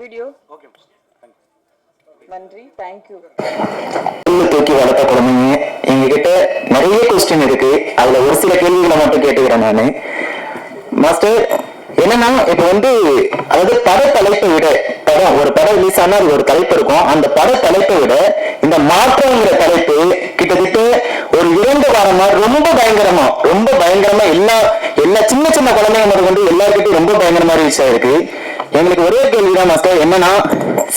Video நன்றி. Thank you தூக்கி வளர்த்த குழந்தைங்க எங்ககிட்ட நிறைய கொஸ்டின் இருக்கு. அதுல ஒரு சில கேள்விகளை மட்டும் கேட்டுக்கிறேன் நானு. மாஸ்டர் என்னன்னா இப்ப வந்து அதாவது பட தலைப்பை விட படம் ஒரு படம் ரிலீஸ் ஆனா அது ஒரு தலைப்பு இருக்கும். அந்த பட தலைப்பை விட இந்த மாற்றங்கிற தலைப்பு கிட்டத்தட்ட ஒரு இரண்டு வாரமா ரொம்ப பயங்கரமா ரொம்ப பயங்கரமா எல்லா எல்லா சின்ன சின்ன குழந்தைங்க முதல் கொண்டு எல்லாருக்கிட்டையும் ரொம்ப பயங்கரமா ரீச் ஆயிருக்கு. எங்களுக்கு ஒரே கேள்விதான் மாஸ்டர் என்னன்னா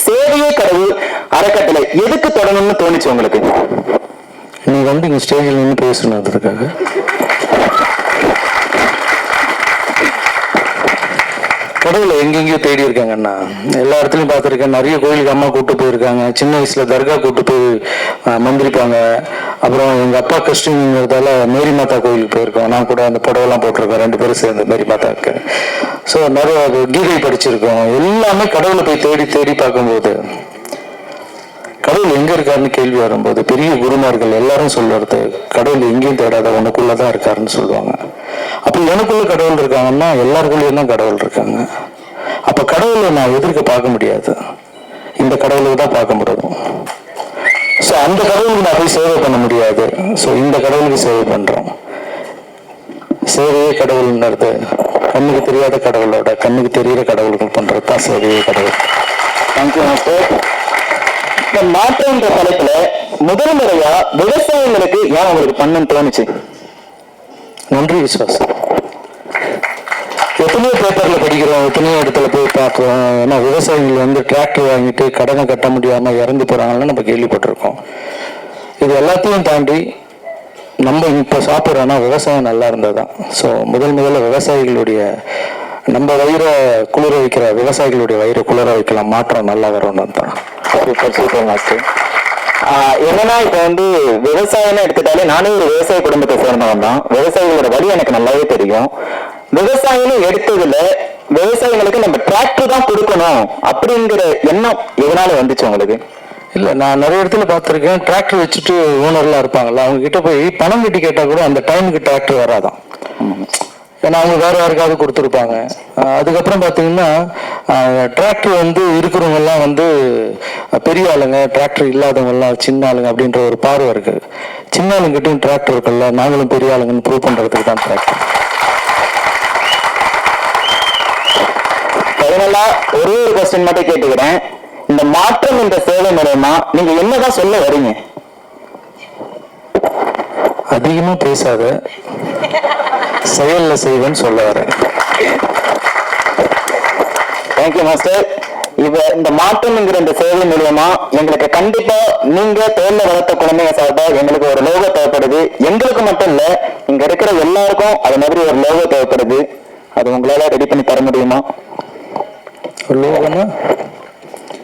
சேவையே கடவுள் அறக்கட்டளை. எதுக்கு தொடங்கணும்னு தோணுச்சு உங்களுக்கு? நீ வந்து இங்க ஸ்டேஜில் நின்று பேசணும் அதுக்காக. கடவுளை எங்கெங்கேயோ தேடி இருக்காங்க அண்ணா. எல்லா இடத்துலையும் பார்த்துருக்கேன். நிறைய கோயிலுக்கு அம்மா கூட்டு போயிருக்காங்க. சின்ன வயசுல தர்கா கூட்டு போய் மந்திரிப்பாங்க. அப்புறம் எங்க அப்பா கிறிஸ்டின்ங்கிறதால மேரி மாதா கோயிலுக்கு போயிருக்கோம். நான் கூட அந்த புடவெல்லாம் போட்டிருக்கோம். ரெண்டு பேரும் சேர்ந்து மேரி மாதாவுக்கு. ஸோ நிறைய அது கீதை படிச்சிருக்கோம். எல்லாமே கடவுளை போய் தேடி தேடி பார்க்கும்போது கடவுள் எங்க இருக்காருன்னு கேள்வி வரும்போது பெரிய குருமார்கள் எல்லாரும் சொல்றது கடவுள் எங்கேயும் தேடாத உனக்குள்ளதான் இருக்காருன்னு சொல்லுவாங்க. அப்ப எனக்குள்ள கடவுள் இருக்காங்கன்னா எல்லாருக்குள்ளேயும் தான் கடவுள் இருக்காங்க. அப்ப கடவுளை நான் எதிர்க்க பார்க்க முடியாது. இந்த கடவுளுக்கு தான் பார்க்க முடியும். ஸோ அந்த கடவுளுக்கு நான் போய் சேவை பண்ண முடியாது. ஸோ இந்த கடவுளுக்கு சேவை பண்றோம். சேவையே கடவுள்ன்றது கண்ணுக்கு தெரியாத கடவுளோட கண்ணுக்கு தெரியிற கடவுள்கள் பண்றது தான் சேவையே கடவுள். தேங்க்யூ மாஸ்டர் இந்த மாற்றம்ன்ற தலைப்புல முதல் முறையா விவசாயிகளுக்கு ஏன் உங்களுக்கு பண்ணணும்னு தோணுச்சு? நன்றி விசுவாசம் எத்தனையோ பேப்பர்ல படிக்கிறோம் எத்தனையோ இடத்துல போய் பார்க்குறோம். ஏன்னா விவசாயிகள் வந்து டிராக்டர் வாங்கிட்டு கடனை கட்ட முடியாம இறந்து போறாங்கன்னு நம்ம கேள்விப்பட்டிருக்கோம். இது எல்லாத்தையும் தாண்டி நம்ம இப்போ சாப்பிட்றோன்னா விவசாயம் நல்லா இருந்ததுதான். ஸோ முதல் முதல்ல விவசாயிகளுடைய நம்ம வயிறை குளிர வைக்கிற விவசாயிகளுடைய வயிறை குளிர வைக்கலாம். மாற்றம் நல்லா வரணும்னு தான் சூப்பர் சூப்பர் மாஸ்டர் என்னன்னா இப்ப வந்து விவசாயம்னு எடுத்துட்டாலே நானே ஒரு விவசாய குடும்பத்தை சேர்ந்தவன் தான் விவசாயிகளோட வழி எனக்கு நல்லாவே தெரியும். விவசாயம்னு எடுத்ததுல விவசாயிகளுக்கு நம்ம டிராக்டர் தான் கொடுக்கணும் அப்படிங்கிற எண்ணம் எதனால வந்துச்சு உங்களுக்கு? இல்ல நான் நிறைய இடத்துல பார்த்துருக்கேன். டிராக்டர் வச்சுட்டு ஓனர்லாம் இருப்பாங்கல்ல அவங்க கிட்ட போய் பணம் கட்டி கேட்டா கூட அந்த டைமுக்கு டிராக்டர் வராதான். ஏன்னா அவங்க வேற யாருக்காவது கொடுத்துருப்பாங்க. அதுக்கப்புறம் பார்த்தீங்கன்னா டிராக்டர் வந்து இருக்கிறவங்க எல்லாம் வந்து பெரிய ஆளுங்க டிராக்டர் இல்லாதவங்க எல்லாம் சின்ன ஆளுங்க அப்படின்ற ஒரு பார்வை இருக்கு. சின்ன ஆளுங்கிட்டையும் டிராக்டர் இருக்குல்ல நாங்களும் பெரிய ஆளுங்கன்னு ப்ரூவ் பண்றதுக்கு தான் டிராக்டர் ஒரே ஒரு கொஸ்டின் மட்டும் கேட்டுக்கிறேன். இந்த மாற்றம் என்ற சேவை மூலயமா நீங்க என்னதான் சொல்ல வரீங்க? அதிகமா பேசாத. செயல்ல செய்வேன்னு சொல்ல வரேன். தேங்க்யூ மாஸ்டர் இவ இந்த மாற்றம்ங்கிற இந்த சேவை மூலியமா எங்களுக்கு கண்டிப்பா நீங்க தோல்ல வளர்த்த குழந்தைங்க சார்பா எங்களுக்கு ஒரு லோகோ தேவைப்படுது. எங்களுக்கு மட்டும் இல்ல இங்க இருக்கிற எல்லாருக்கும் அது மாதிரி ஒரு லோகோ தேவைப்படுது. அது உங்களால ரெடி பண்ணி தர முடியுமா? லோகனா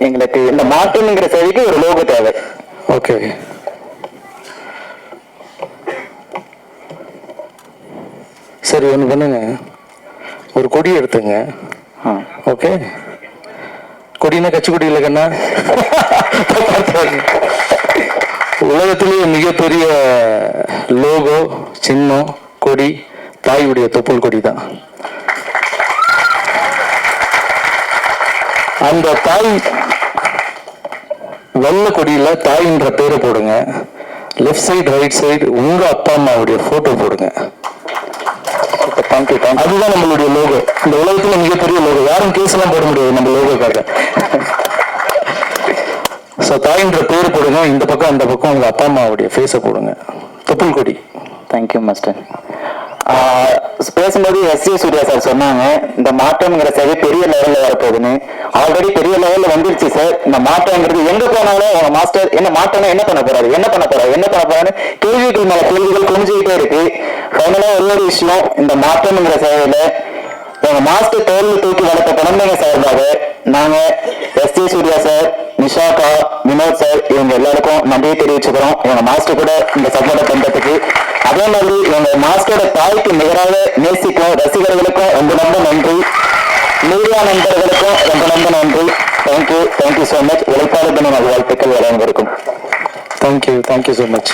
எங்களுக்கு இந்த மாற்றம்ங்கிற சேவைக்கு ஒரு லோகோ தேவை. ஓகே சரி ஒன்று பண்ணுங்க. ஒரு கொடி எடுத்துங்க. ஓகே கொடினா கட்சி கொடி இல்லை கண்ணா உலகத்திலேயே மிகப்பெரிய லோகோ சின்னம் கொடி தாயுடைய தொப்புள் கொடி தான். அந்த தாய் வெள்ளை கொடியில தாயின்ற பேரை போடுங்க. லெஃப்ட் சைடு ரைட் சைடு உங்க அப்பா அம்மாவுடைய போட்டோ போடுங்க. தேங்க்யூ தேங்க்யூ அதுதான் நம்மளுடைய லோகோ. இந்த உலகத்துல மிகப்பெரிய லோகோ. யாரும் கேஸ் எல்லாம் போட முடியாது நம்ம லோகோக்காக. ஸோ தாயின்ற பேர் போடுங்க. இந்த பக்கம் அந்த பக்கம் உங்க அப்பா அம்மாவுடைய ஃபேஸை போடுங்க. தொப்புள் கொடி தேங்க்யூ மாஸ்டர் பேசும்போது எஸ் ஜே சூர்யா சார் சொன்னாங்க இந்த மாற்றம்ங்கிற சேவை பெரிய லெவல்ல வரப்போகுதுன்னு. ஆல்ரெடி பெரிய லெவல்ல வந்துருச்சு சார் இந்த மாற்றங்கிறது எங்க போனாலும் உங்க மாஸ்டர் என்ன மாற்றம்னா என்ன பண்ண போறாரு? என்ன பண்ண போறாரு? என்ன பண்ண போறாரு கேள்விகள் மேல கேள்விகள் குமிஞ்சுக்கிட்டே இருக்கு. ஃபைனலா ஒரே ஒரு விஷயம் இந்த மாற்றம்ங்கிற சேவையில எங்க மாஸ்டர் தோல்வி தூக்கி வளர்த்த குழந்தைங்க சார்பாக நாங்க எஸ் ஜே சூர்யா சார் நிஷாக்கா வினோத் சார் இவங்க எல்லாருக்கும் நன்றியை தெரிவிச்சுக்கிறோம். எங்க மாஸ்டர் கூட இந்த சப்போர்ட்டை பண்றதுக்கு. அதே மாதிரி எங்க மாஸ்டரோட தாய்க்கு நிகராக நேசிக்கும் ரசிகர்களுக்கும் ரொம்ப ரொம்ப நன்றி. எல்லா நண்பர்களுக்கும் ரொம்ப ரொம்ப நன்றி. தேங்க்யூ தேங்க்யூ ஸோ மச் உழைப்பாளர் தின நல்வாழ்த்துக்கள் வழங்கியிருக்கும். Thank you thank you so much